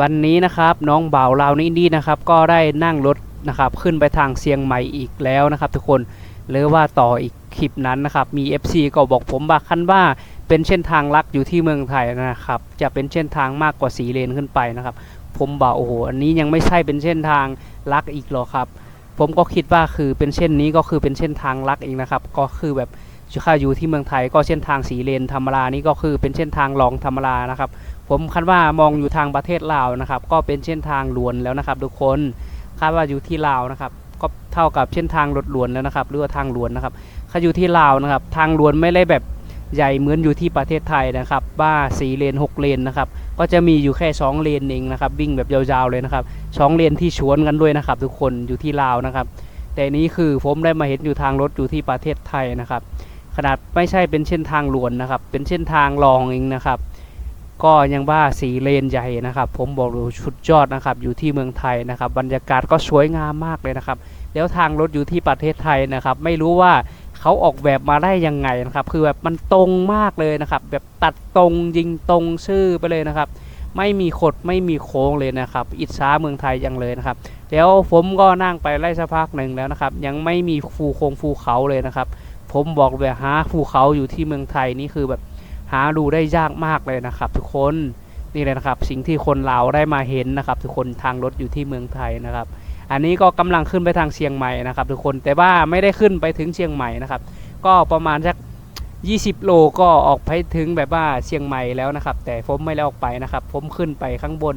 วันนี้นะครับน้องบ่าวลาวนี่นี่นะครับก็ได้นั่งรถนะครับขึ้นไปทางเชียงใหม่อีกแล้วนะครับ ทุกคนหรือว่าต่ออีกคลิปนั้นนะครับมี FC ก็บอกผมว่าคันว่าเป็นเส้นทางลักอยู่ที่เมืองไทยนะครับ จะเป็นเส้นทางมากกว่าสีเลนขึ้นไปนะครับ ผมบอกโอ้โหอันนี้ยังไม่ใช่เป็นเส้นทางลักอีกหรอกครับ ผมก็คิดว่าคือเป็นเส้นนี้ก็คือเป็นเส้นทางลักเองนะครับ ก็คือแบบ ค่าอยู่ที่เมืองไทยก็เส้นทางสีเลนธรรมดานี่ก็คือเป็นเส้นทางรองธรรมดานะครับ ผมคาดว่ามองอยู่ทางประเทศลาวนะครับ ก็เป็นเส้นทางหลวนแล้วนะครับ ทุกคนคาดว่าอยู่ที่ลาวนะครับ ก็เท่ากับเส้นทางรถหลวนแล้วนะครับหรือว่าทางหลวนนะครับถ้าอยู่ที่ลาวนะครับ ทางหลวนไม่ได้แบบใหญ่เหมือนอยู่ที่ประเทศไทยนะครับว่าสีเลนหกเลนนะครับ ก็จะมีอยู่แค่สองเลนเองนะครับ วิ่งแบบยาวๆเลยนะครับสองเลนที่ชวนกันด้วยนะครับ ทุกคนอยู่ที่ลาวนะครับ แต่นี้คือผมได้มาเห็นอยู่ทางรถอยู่ที่ประเทศไทยนะครับ ขนาดไม่ใช่เป็นเส้นทางหลวนนะครับ เป็นเส้นทางรองเองนะครับ ก็ยังว่าสีเลนใหญ่นะครับ ผมบอกเลยชุดยอดนะครับ อยู่ที่เมืองไทยนะครับ บรรยากาศก็สวยงามมากเลยนะครับ แล้วทางรถอยู่ที่ประเทศไทยนะครับ ไม่รู้ว่าเขาออกแบบมาได้ยังไงนะครับ คือแบบมันตรงมากเลยนะครับ แบบตัดตรงยิงตรงชื่อไปเลยนะครับ ไม่มีขดไม่มีโค้งเลยนะครับ อิจฉาเมืองไทยยังเลยนะครับ แล้วผมก็นั่งไปไล่สักพักหนึ่งแล้วนะครับ ยังไม่มีภูโคงภูเขาเลยนะครับ ผมบอกเลยหาภูเขาอยู่ที่เมืองไทยนี่คือแบบหาดูได้ยากมากเลยนะครับ ทุกคนนี่เลยนะครับ สิ่งที่คนลาวได้มาเห็นนะครับ ทุกคนทางรถอยู่ที่เมืองไทยนะครับ อันนี้ก็กำลังขึ้นไปทางเชียงใหม่นะครับ ทุกคนแต่ว่าไม่ได้ขึ้นไปถึงเชียงใหม่นะครับ ก็ประมาณสัก20 โลก็ออกไปถึงแบบว่าเชียงใหม่แล้วนะครับ แต่ผมไม่ได้ออกไปนะครับ ผมขึ้นไปข้างบน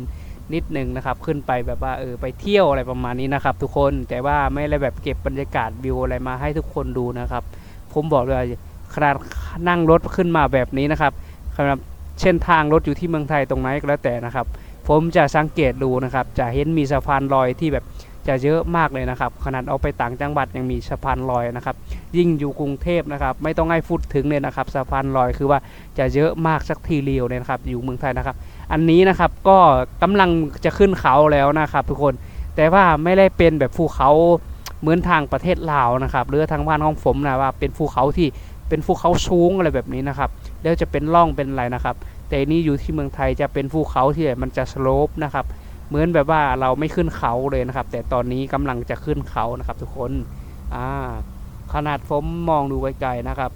นิดหนึ่งนะครับ ขึ้นไปแบบว่าเออไปเที่ยวอะไรประมาณนี้นะครับ ทุกคนแต่ว่าไม่ได้แบบเก็บบรรยากาศวิวอะไรมาให้ทุกคนดูนะครับ ผมบอกเลยขนาดนั่งรถขึ้นมาแบบนี้นะครับสำหรับเส้นทางรถอยู่ที่เมืองไทยตรงไหนก็แล้วแต่นะครับ ผมจะสังเกตดูนะครับ จะเห็นมีสะพานลอยที่แบบจะเยอะมากเลยนะครับ ขนาดเอาไปต่างจังหวัดยังมีสะพานลอยนะครับ ยิ่งอยู่กรุงเทพนะครับ ไม่ต้องให้พูดถึงเลยนะครับสะพานลอยคือว่าจะเยอะมากสักทีเดียวเลยนะครับ อยู่เมืองไทยนะครับ อันนี้นะครับก็กำลังจะขึ้นเขาแล้วนะครับ ทุกคนแต่ว่าไม่ได้เป็นแบบภูเขา เหมือนทางประเทศลาวนะครับหรือทางบ้านของผมนะว่าเป็นภูเขาที่เป็นภูเขาสูงอะไรแบบนี้นะครับแล้วจะเป็นร่องเป็นอะไรนะครับ แต่นี่อยู่ที่เมืองไทยจะเป็นภูเขาที่มันจะสโลปนะครับเหมือนแบบว่าเราไม่ขึ้นเขาเลยนะครับ แต่ตอนนี้กำลังจะขึ้นเขานะครับ ทุกคนอ่าขนาดผมมองดูไกลๆนะครับ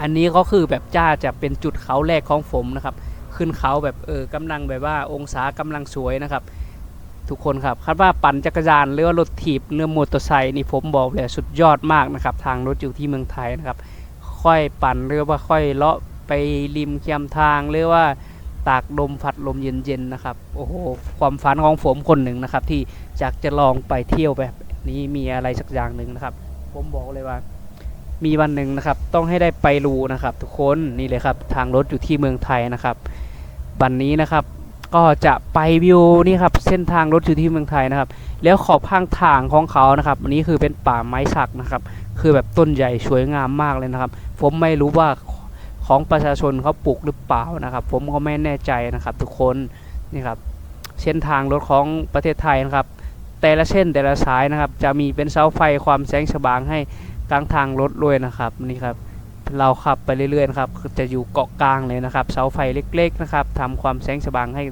อันนี้ก็คือแบบจ้าจะเป็นจุดเขาแรกของผมนะครับ ขึ้นเขาแบบเออกำลังแบบว่าองศากำลังสวยนะครับ ทุกคนครับคาดว่าปั่นจักรยานหรือว่ารถถีบเรือมอเตอร์ไซค์นี่ผมบอกเลยสุดยอดมากนะครับทางรถอยู่ที่เมืองไทยนะครับ ค่อยปั่นหรือว่าค่อยเลาะไปริมเคียมทางหรือว่าตากลมพัดลมเย็นๆนะครับโอ้โหความฝันของผมคนหนึ่งนะครับ ที่อยากจะลองไปเที่ยวแบบนี้มีอะไรสักอย่างหนึ่งนะครับ ผมบอกเลยว่า มีวันหนึ่งนะครับ ต้องให้ได้ไปรูนะครับ ทุกคนนี่เลยครับทางรถอยู่ที่เมืองไทยนะครับวันนี้นะครับ ก็จะไปวิวนี่ครับเส้นทางรถอยู่ที่เมืองไทยนะครับ แล้วขอบข้างทางของเขานะครับอันนี้คือเป็นป่าไม้สักนะครับ คือแบบต้นใหญ่สวยงามมากเลยนะครับ ผมไม่รู้ว่าของประชาชนเขาปลูกหรือเปล่านะครับ ผมก็ไม่แน่ใจนะครับ ทุกคนนี่ครับเส้นทางรถของประเทศไทยนะครับ แต่ละเส้นแต่ละสายนะครับ จะมีเป็นเสาไฟความแสงสว่างให้กลางทางรถด้วยนะครับนี่ครับ เราขับไปเรื่อยๆนะครับจะอยู่เกาะกลางเลยนะครับ เสาไฟเล็ก ๆ นะครับทำความแสงสว่างให้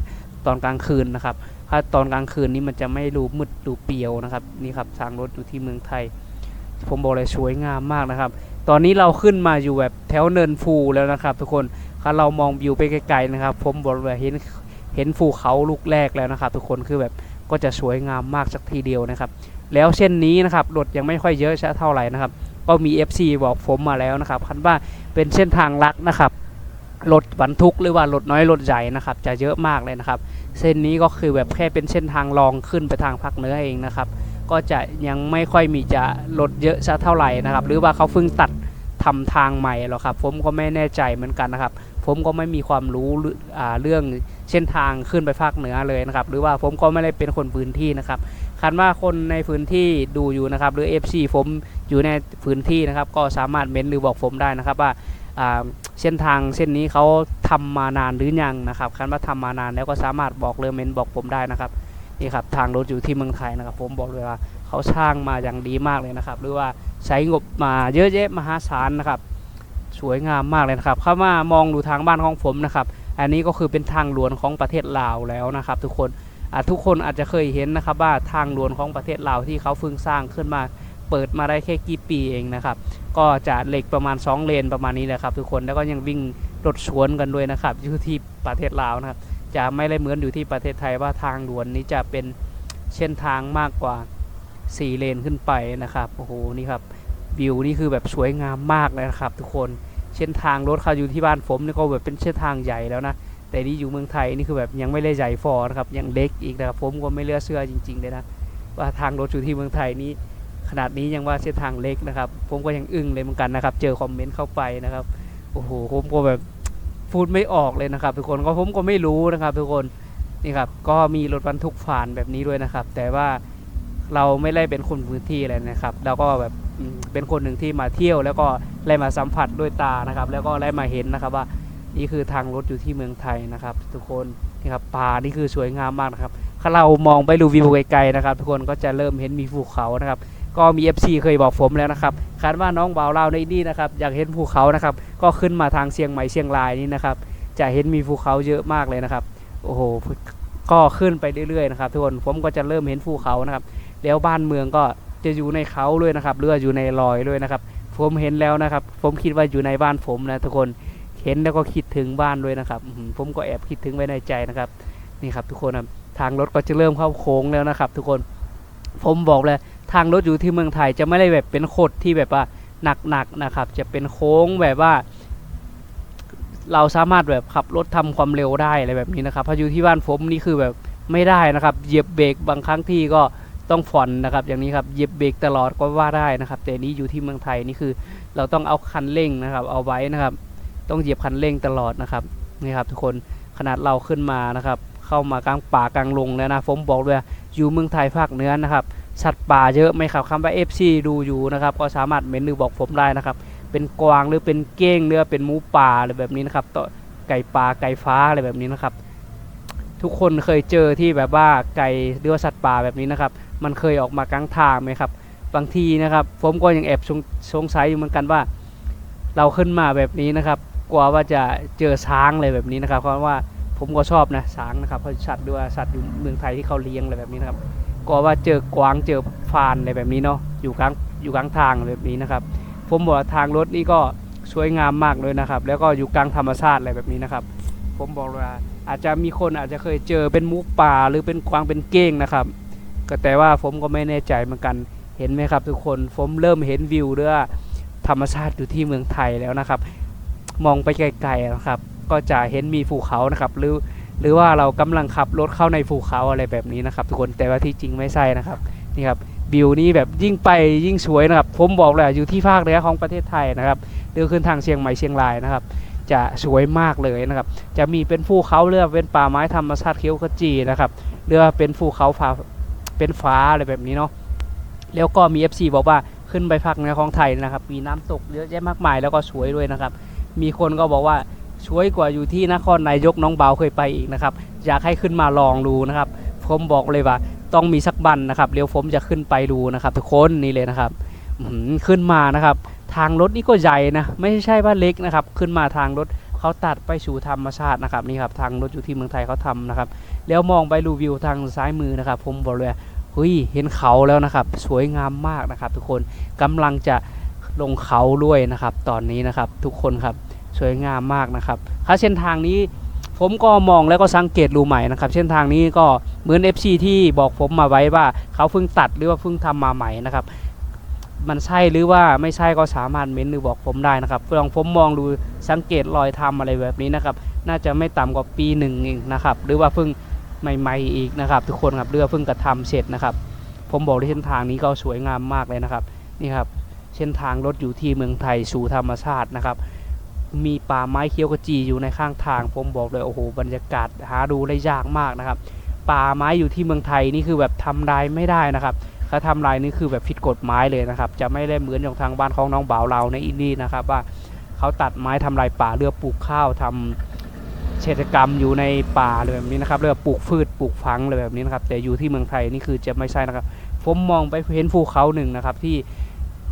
ตอนกลางคืนนะครับ ถ้าตอนกลางคืนนี้มันจะไม่รูมืดดูเปียวนะครับนี่ครับทางรถอยู่ที่เมืองไทย ผมบอกเลยสวยงามมากนะครับ ตอนนี้เราขึ้นมาอยู่แบบแถวเนินฟูแล้วนะครับ ทุกคนถ้าเรามองวิวไปไกลๆนะครับ ผมบอกเลยเห็นเห็นภูเขาลูกแรกแล้วนะครับ ทุกคนคือแบบก็จะสวยงามมากสักทีเดียวนะครับ แล้วเส้นนี้นะครับรถยังไม่ค่อยเยอะเท่าไหร่นะครับ ก็มี FC บอกผมมาแล้วนะครับคันว่าเป็นเส้นทางลักนะครับรถบรรทุกหรือว่ารถน้อยรถใหญ่นะครับ จะเยอะมากเลยนะครับ เส้นนี้ก็คือแบบแค่เป็นเส้นทางรองขึ้นไปทางภาคเหนือเองนะครับ ก็จะยังไม่ค่อยมีจะรถเยอะซะเท่าไหร่นะครับ หรือว่าเขาเพิ่งตัดทำทางใหม่หรอครับ ผมก็ไม่แน่ใจเหมือนกันนะครับ ผมก็ไม่มีความรู้เรื่องเส้นทางขึ้นไปภาคเหนือเลยนะครับ หรือว่าผมก็ไม่ได้เป็นคนพื้นที่นะครับ คันว่าคนในพื้นที่ดูอยู่นะครับ หรือ FC ผมอยู่ในพื้นที่นะครับ ก็สามารถเม้นหรือบอกผมได้นะครับว่าเส้นทางเส้นนี้เขาทำมานานหรือยังนะครับคันว่าทำมานานแล้วก็สามารถบอกเลยเม้นบอกผมได้นะครับนี่ครับทางรถอยู่ที่เมืองไทยนะครับ ผมบอกเลยว่าเขาสร้างมาอย่างดีมากเลยนะครับ หรือว่าใช้งบมาเยอะแยะมหาศาลนะครับ สวยงามมากเลยนะครับเข้ามามองดูทางบ้านของผมนะครับ อันนี้ก็คือเป็นทางหลวงของประเทศลาวแล้วนะครับ ทุกคน ทุกคนอาจจะเคยเห็นนะครับว่าทางหลวงของประเทศลาวที่เขาเพิ่งสร้างขึ้นมาเปิดมาได้แค่กี่ปีเองนะครับ ก็จะเหล็กประมาณ 2 เลนประมาณนี้แหละครับ ทุกคนแล้วก็ยังวิ่งรถสวนกันด้วยนะครับอยู่ที่ประเทศลาวนะครับ จะไม่ได้เหมือนอยู่ที่ประเทศไทยว่าทางด่วนนี้จะเป็นเส้นทางมากกว่า 4 เลนขึ้นไปนะครับโอ้โหนี่ครับวิวนี่คือแบบสวยงามมากเลยนะครับ ทุกคนเส้นทางรถเขาอยู่ที่บ้านผมนี่ก็แบบเป็นเส้นทางใหญ่แล้วนะ แต่นี่อยู่เมืองไทยนี่คือแบบยังไม่ได้ใหญ่ฟอนะครับยังเล็กอีกนะครับผมก็ไม่เลือกเชื่อจริงๆเลยนะว่าทางรถอยู่ที่เมืองไทยนี้ขนาดนี้ยังว่าเส้นทางเล็กนะครับ ผมก็ยังอึ้งเลยเหมือนกันนะครับ เจอคอมเมนต์เข้าไปนะครับโอ้โหผมก็แบบพูดไม่ออกเลยนะครับทุกคนก็ผมก็ไม่รู้นะครับทุกคนนี่ครับก็มีรถบรรทุกผ่านแบบนี้ด้วยนะครับ แต่ว่าเราไม่ได้เป็นคนพื้นที่อะไรนะครับ เราก็แบบเป็นคนหนึ่งที่มาเที่ยวแล้วก็ได้มาสัมผัสด้วยตานะครับ แล้วก็ได้มาเห็นนะครับว่า นี่คือทางรถอยู่ที่เมืองไทยนะครับ ทุกคนนี่ครับป่านี่คือสวยงามมากนะครับถ้าเรามองไปดูวิวไกลๆนะครับ ทุกคนก็จะเริ่มเห็นมีภูเขานะครับ ก็มี FC เคยบอกผมแล้วนะครับคาดว่าน้องบ่าวเราในนี่นะครับอยากเห็นภูเขานะครับ ก็ขึ้นมาทางเชียงใหม่เชียงรายนี่นะครับ จะเห็นมีภูเขาเยอะมากเลยนะครับ โอ้โหก็ขึ้นไปเรื่อยๆนะครับ ทุกคนผมก็จะเริ่มเห็นภูเขานะครับ แล้วบ้านเมืองก็จะอยู่ในเขาเลยนะครับหรืออยู่ในลอยเลยนะครับ ผมเห็นแล้วนะครับ ผมคิดว่าอยู่ในบ้านผมนะทุกคน เห็นแล้วก็คิดถึงบ้านด้วยนะครับผมก็แอบคิดถึงไว้ในใจนะครับนี่ครับทุกคนครับทางรถก็จะเริ่มเข้าโค้งแล้วนะครับ ทุกคนผมบอกเลยทางรถอยู่ที่เมืองไทยจะไม่ได้แบบเป็นโคดที่แบบว่าหนักๆนะครับ จะเป็นโค้งแบบว่า เราสามารถแบบขับรถทำความเร็วได้อะไรแบบนี้นะครับพาอยู่ที่บ้านผมนี่คือแบบไม่ได้นะครับ เหยียบเบรกบางครั้งที่ก็ต้องผ่อนนะครับ อย่างนี้ครับเหยียบเบรกตลอดก็ว่าได้นะครับ แต่นี้อยู่ที่เมืองไทยนี่คือ เราต้องเอาคันเร่งนะครับ เอาไว้นะครับ ต้องเหยียบคันเร่งตลอดนะครับนี่ครับทุกคนขนาดเราขึ้นมานะครับ เข้ามากลางป่ากลางลงแล้วนะผมบอกเลยอยู่เมืองไทยภาคเหนือนะครับสัตว์ป่าเยอะไหมครับคำว่า FC ดูอยู่นะครับก็สามารถเมนหรือบอกผมได้นะครับ เป็นกวางหรือเป็นเก้งหรือเป็นหมูป่าอะไรแบบนี้นะครับต่อไก่ป่าไก่ฟ้าอะไรแบบนี้นะครับ ทุกคนเคยเจอที่แบบว่าไก่หรือว่าสัตว์ป่าแบบนี้นะครับ มันเคยออกมากลางทางไหมครับบางทีนะครับ ผมก็ยังแอบสงสงสัยอยู่เหมือนกันว่า เราขึ้นมาแบบนี้นะครับ กลัวว่าจะเจอช้างอะไรแบบนี้นะครับ เพราะว่าผมก็ชอบนะช้างนะครับเพราะสัตว์ด้วยสัตว์อยู่เมืองไทยที่เขาเลี้ยงอะไรแบบนี้นะครับกลัวว่าเจอกวางเจอฟานอะไรแบบนี้เนาะอยู่กลางอยู่กลางทางแบบนี้นะครับ ผมบอกว่าทางรถนี่ก็สวยงามมากเลยนะครับ แล้วก็อยู่กลางธรรมชาติอะไรแบบนี้นะครับ ผมบอกว่าอาจจะมีคนอาจจะเคยเจอเป็นมูป่าหรือเป็นกวางเป็นเก้งนะครับ ก็แต่ว่าผมก็ไม่แน่ใจเหมือนกันเห็นไหมครับ ทุกคนผมเริ่มเห็นวิวเรื่องธรรมชาติอยู่ที่เมืองไทยแล้วนะครับ มองไปไกลๆนะครับ ก็จะเห็นมีภูเขานะครับ หรือหรือว่าเรากำลังขับรถเข้าในภูเขาอะไรแบบนี้นะครับ ทุกคนแต่ว่าที่จริงไม่ใช่นะครับนี่ครับวิวนี้แบบยิ่งไปยิ่งสวยนะครับ ผมบอกเลยอยู่ที่ภาคเหนือของประเทศไทยนะครับเดินขึ้นทางเชียงใหม่เชียงรายนะครับ จะสวยมากเลยนะครับ จะมีเป็นภูเขาเรือเป็นป่าไม้ธรรมชาติเขียวขจีนะครับเรือเป็นภูเขาฟ้าเป็นฟ้าอะไรแบบนี้เนาะแล้วก็มี FC บอกว่าขึ้นไปภาคเหนือของไทยนะครับ มีน้ำตกเยอะแยะมากมายแล้วก็สวยด้วยนะครับ มีคนก็บอกว่าสวยกว่าอยู่ที่นครนายกน้องเบาเคยไปอีกนะครับ อยากให้ขึ้นมาลองดูนะครับ ผมบอกเลยว่าต้องมีสักบันนะครับเดี๋ยวผมจะขึ้นไปดูนะครับ ทุกคนนี่เลยนะครับขึ้นมานะครับ ทางรถนี่ก็ใหญ่นะ ไม่ใช่ว่าเล็กนะครับ ขึ้นมาทางรถเขาตัดไปสู่ธรรมชาตินะครับนี่ครับทางรถอยู่ที่เมืองไทยเขาทำนะครับ แล้วมองไปดูวิวทางซ้ายมือนะครับ ผมบอกเลยเฮ้ยเห็นเขาแล้วนะครับ สวยงามมากนะครับ ทุกคนกำลังจะลงเขาด้วยนะครับ ตอนนี้นะครับ ทุกคนครับ สวยงามมากนะครับถ้าเส้นทางนี้ผมก็มองแล้วก็สังเกตดูใหม่นะครับ เส้นทางนี้ก็เหมือน FC ที่บอกผมมาไว้ว่าเขาเพิ่งตัดหรือว่าเพิ่งทำมาใหม่นะครับ มันใช่หรือว่าไม่ใช่ก็สามารถเม้นหรือบอกผมได้นะครับลองผมมองดูสังเกตรอยทำอะไรแบบนี้นะครับ น่าจะไม่ต่ำกว่าปีหนึ่งเองนะครับ หรือว่าเพิ่งใหม่ๆอีกนะครับ ทุกคนครับเรือเพิ่งกระทำเสร็จนะครับ ผมบอกเลยเส้นทางนี้ก็สวยงามมากเลยนะครับนี่ครับเส้นทางรถอยู่ที่เมืองไทยสู่ธรรมชาตินะครับ มีป่าไม้เขียวขจีอยู่ในข้างทาง ผมบอกเลยโอ้โหบรรยากาศหาดูได้ยากมากนะครับ ป่าไม้อยู่ที่เมืองไทยนี่คือแบบทำลายไม่ได้นะครับถ้าทำลายนี่คือแบบผิดกฎหมายเลยนะครับ จะไม่ได้เหมือนอย่างทางบ้านของน้องบ่าวเราในอินดี้นะครับ ว่าเขาตัดไม้ทำลายป่าเรือปลูกข้าวทำเศรษฐกรรมอยู่ในป่าเลยแบบนี้นะครับเรือปลูกพืชปลูกฝังเลยแบบนี้นะครับ แต่อยู่ที่เมืองไทยนี่คือจะไม่ใช่นะครับ ผมมองไปเห็นภูเขาหนึ่งนะครับที่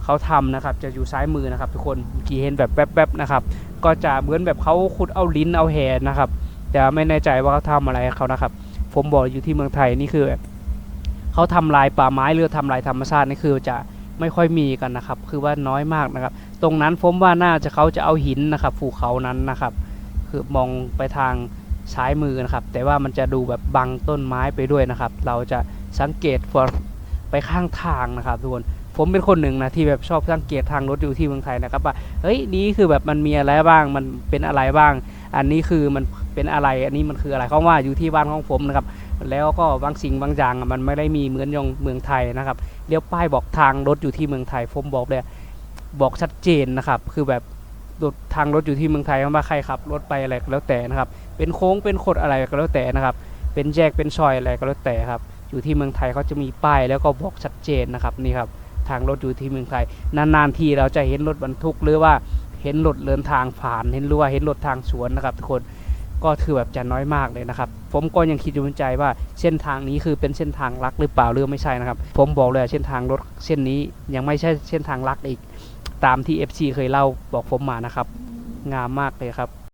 เขาทำนะครับ จะอยู่ซ้ายมือนะครับ ทุกคนกีเห็นแบบแวบๆนะครับ ก็จะเหมือนแบบเขาขุดเอาลิ้นเอาแหนะครับแต่ไม่แน่ใจว่าเขาทำอะไรเขานะครับ ผมบอกอยู่ที่เมืองไทยนี่คือแบบเขาทำลายป่าไม้หรือทำลายธรรมชาตินี่คือจะไม่ค่อยมีกันนะครับ คือว่าน้อยมากนะครับ ตรงนั้นผมว่าน่าจะเขาจะเอาหินนะครับภูเขานั้นนะครับ คือมองไปทางซ้ายมือนะครับ แต่ว่ามันจะดูแบบบังต้นไม้ไปด้วยนะครับ เราจะสังเกตไปข้างทางนะครับทุกคน ผมเป็นคนหนึ่งนะที่แบบชอบสังเกตทางรถอยู่ที่เมืองไทยนะครับว่าเฮ้ยนี่คือแบบมันมีอะไรบ้างมันเป็นอะไรบ้าง อันนี้คือมันเป็นอะไรอันนี้มันคืออะไรเขาว่าอยู่ที่บ้านของผมนะครับแล้วก็บางสิ่งบางอย่างมันไม่ได้มีเหมือนยางเมืองไทยนะครับเลี้ยวป้ายบอกทางรถอยู่ที่เมืองไทยผมบอกเลยบอกชัดเจนนะครับคือแบบรถทางรถอยู่ที่เมืองไทยว่าใครขับรถไปอะไรก็แล้วแต่นะครับเป็นโค้งเป็นโคดอะไรก็แล้วแต่นะครับเป็นแยกเป็นซอยอะไรก็แล้วแต่ครับอยู่ที่เมืองไทยเขาจะมีป้ายแล้วก็บอกชัดเจนนะครับนี่ครับ ทางรถอยู่ที่เมืองไทย นานๆทีเราจะเห็นรถบรรทุกหรือว่าเห็นรถเดินทางผ่านเห็นรือว่าเห็นรถทางสวนนะครับทุกคนก็ถือแบบจะน้อยมากเลยนะครับ ผมก็ยังคิดอยู่ในใจว่าเส้นทางนี้คือเป็นเส้นทางลักหรือเปล่าหรือไม่ใช่นะครับ ผมบอกเลยเส้นทางรถเส้นนี้ยังไม่ใช่เส้นทางลักอีก ตามที่ FC เคยเล่าบอกผมมานะครับ งามมากเลยครับ